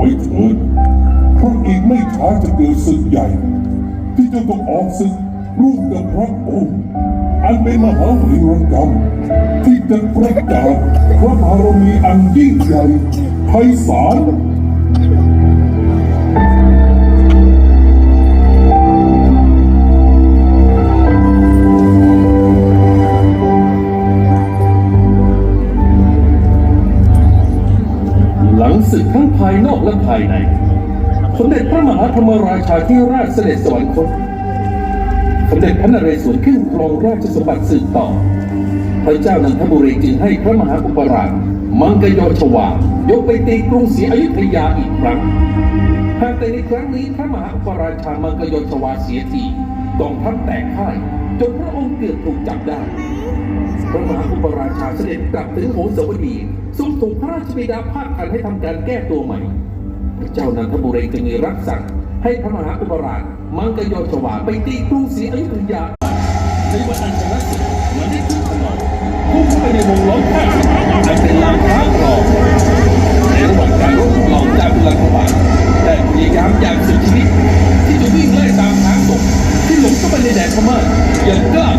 ไว้เถิดเพราะอีกไม่ช้าจะเกิดศึกใหญ่ ที่จะต้องออกศึกร่วมกับพระองค์อันเป็นมหาวิรกรรม ที่จะประกาศพระบารมีอันยิ่งใหญ่ไพศาล หลังศึกทั้งภายนอกและภายใน สมเด็จพระมหาธรรมราชาธิราชเสด็จสวรรคต สมเด็จพระนเรศวรขึ้นครองราชสมบัติสืบต่อ พระเจ้านันทบุรีจึงให้พระมหาอุปราชมังกรโยชวายกไปตีกรุงศรีอยุธยาอีกครั้งหากแต่ในครั้งนี้พระมหาอุปราชามังกรโยชวาเสียทีกองทัพแตกพ่ายจนพระองค์เกือบถูกจับได้ พระมหาอุปราชาเสด็จกลับถึงโหสวดีทรง ถูกพระราชบิดาภาคทันให้ทำการแก้ตัวใหม่ พระเจ้านันทบุรีจึงมีรับสั่งให้พระมหาอุปราชมังกรยชวาไปตีกรุงศรีอยุธยาในวันอันตรายมันได้ขึ้นถนนพุ่งเข้าไปในวงล้อมข้าศึกอันเป็นลานพระกรองในระหว่างการรบลองจากบุรังกบาลแต่พยายามอย่างสุดชีวิตที่จะวิ่งไล่ตามทางศพที่หลงเข้าไปในแดนพม่าอย่างกล้า